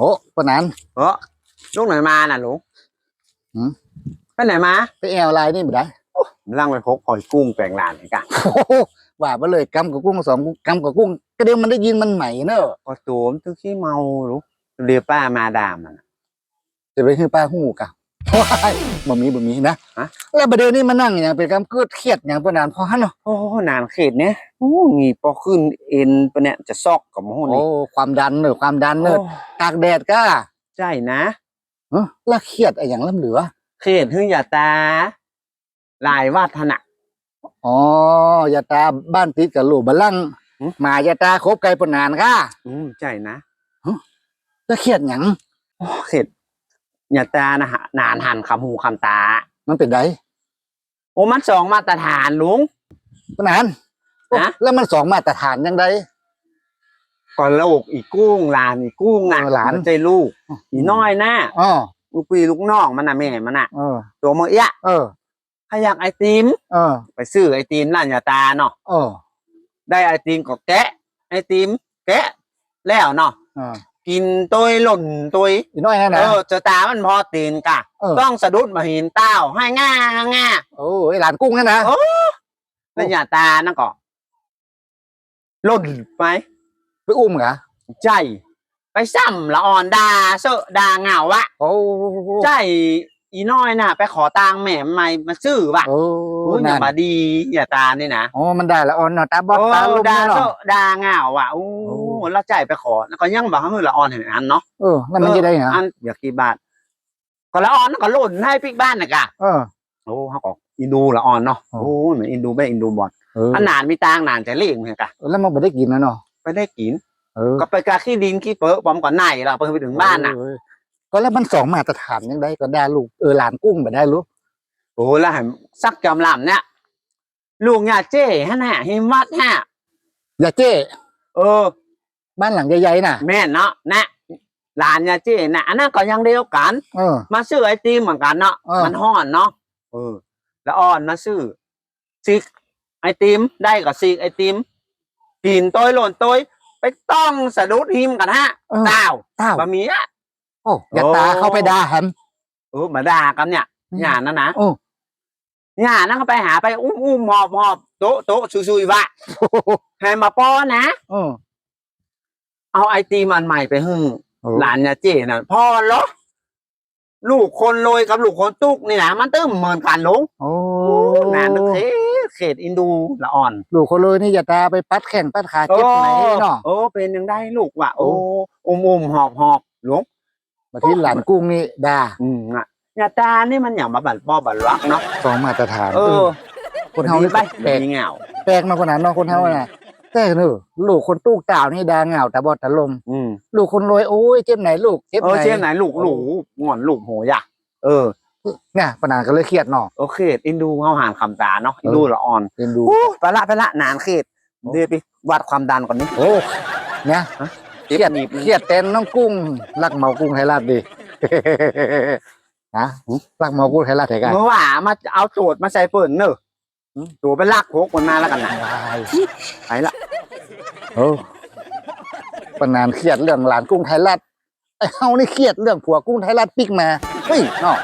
โอ้ปะนันเออลูกไหนมาน่ะลุงหืม ไปไหนมาไปแอลไลน์นี่บ่ได้ล่างไปพกหอยกุ้งแปลงลานไอ้กะโอ้โหว่าไปเลยกำกับกุ้งสองกำกับกุ้งก็เดี๋ยวมันได้ยินมันใหม่เนอะก็ตัวมันตึกขี้เมาลุงเรียกป้ามาดามมันน่ะจะไปให้ป้าหูกะว้าย บ่มีบ่มีนะฮะ แล้วประเดี๋ยวนี้มานั่งอย่างเป็นกำเกิดเครียดอย่างปะนันพอฮันเนาะโอ้นานเขตเนี่ยโอ้งีพอขึ้นเอ็นปะเนี่ยจะซอกกับโมโหโอ้นี่ความดันเนอะความดันเนโอ้อะตากแดดก็ใช่นะ เอ้อแล้วเครียดไอ้อย่างล้ำเหลือเขตหึ่งอย่าตาลายวัฒนะ อ๋อยาตาบ้านติดกับลูกบัลลังก์หืมหมายาตาคบไกลปนานค่ะอืมใช่นะแล้วเครียดหยังโอ้เขต อย่าตานะฮะนานหันคำหูคำตา มันเป็นไดโอ้มันสองมาตรฐานลุงปนานโอ้ฮะ แล้วมันสองมาตรฐานยังไง ก่อนลูกอีกกุ้งหลานอีกกุ้งน่ะเออหลาน มัใจลูก อีน้อยน่ะอ๋อลูกปีลูกน้องมันน่ะแม่มันน่ะ เออ ตัวมือเอี้ยเออ ถ้าอยากไอติมเออ ไปซื้อไอติมร้านยาตาเนาะเออได้ไอติมก็แกะไอติมแกะแล้วเนาะ เออ กินตัวหล่นตัวอีน้อยนั่นเอนะอจะตามันพอตีนกะเออต้องสะดุดมาหินเต้าให้ง่าง่าโอ้ยหลานกุ้งนั่นนะโอ้แล้วยาตานั่นก็หล่นไปไปอุ้มเหรอใจไปซ้ำละอ่อนดาเสอะดาเหงาวะโอ้ใจอีน้อยน่ะ ไปขอตังค์แม่ใหม่มาซื้อว่ะโอ้โอ้ยอย่านั่นมาดีอย่าตานี่นะอ๋อมันได้ละอ่อนเนาะตาบอดโอ้ตาลุมดาเนาะเสอะดาเหงาว่ะโอ้ โอ้แล้วใจไปขอแล้วก็ยังบอกให้มือละอ่อนเห็นอันเนาะเออแล้วมันจะได้เหรออันอยากกี่บาทก็ละอ่อนก็หล่นให้ปิกบ้านน่ะกะเออโอ้เขาก็อินดูละอ่อนเนาะโอ้โอ้เหมือนอินดูไม่อินดูบอลเอออันนานมีตังนานจะเลี้ยงเหมือนกะแล้วมันไม่ได้กินนะเนาะไปได้กินเออก็ไปกาขี้ดินขี้เปอะปอมก่อนไหนเราไปถึงบ้านน่ะเออก็แล้วมันสองมาตรฐานยังไงก็ได้ลูกเออหลานกุ้งไปได้ลูกโอ้แล้วให้ซักจำลำเนี่ยลูกเนี่ยเจ้ฮะน่ะหิมวัดฮะอย่าเจ้เออ บ้านหลังใหญ่ๆน่ะ แม่นเนาะนะหลานเนี่ยเจ้น่ะอันนั้นก็ยังเดียวกัน เออ มาซื้อไอติมเหมือนกันเนาะเออ มันห่อนเนาะเออ แล้วอ่อนมาซื้อซิกไอติมได้ก็ซิกไอติมกินตัวหล่นตัวไปต้องสะดุดหิมกันฮะเออเต้าเต้าบะหมี่อะ โอ้อย่าตาโอ้ เข้าไปด่าแฮมเออมาด่ากันเนี่ยอืม หย่านั่นนะโอ้หย่านั่นก็ไปหาไปอุ้มอุ้มหอบหอบโต๊ะโต๊ะซุยๆวะให้มาป้อนนะ เออ เอาไอติมอันใหม่ไปหึ่งโอ้ หลานเนี่ยเจ้น่ะพ่อเหรอลูกคนรวยกับลูกคนตุกนี่นะมันตึ้มเหมือนกันลุงโอ้นานเขตเขตอินดูละอ่อนลูกคนเลยนี่อย่าตาไปปัดแข้งปัดขาเจ็บไหนเนาะ โอ้เป็นยังได้ลูกว่ะโอ้โอ้อุ้มอุ้มหอบหอบหลวงบางทีหลานกุ้งนี่ด่าอืมอะยาตานี่มันอย่างมาบัดป้อบัดรักเนาะสองมาตรฐานเออคนเฮานี่ไปแปลกมีเหงา แปลกมากกว่านั้นเนาะคนเฮาน่ะ แต่เนอะลูกคนตู้ก่าวนี่ด่าเหงาแต่บอดตะลม อืมลูกคนรวยโอ้ยเจ็บไหนลูกเจ็บเออไหนเช่นไหนลูกหลูงอนลูกโหยะเออเนี่ยปานานก็เลยเครียดเนาะโอเคอินดูเขาหานคำตาเนาะอินดูละอ่อนเรียนดูโอ้ไปละไปละนานเขตเดี๋ยวไปวัดความดันก่อนนี้ โอ้เนี่ยฮะเครียดเครียดเต้นน้องกุ้งรักเมากุ้งไทยราชดี นะรักเมากุ้งไทยราชไทยกันเมื่อว่ามาเอาโจทย์มาใส่เปิ่นเนอะอืมตัวไปลากโคกมันมาแล้วกันนะไปละ โอ้ปนานเครียดเรื่องหลานกุ้งไทยรัฐไอ้เฮานี่เครียดเรื่องผัวกุ้งไทยรัฐปิกมาเฮ้ยเนาะ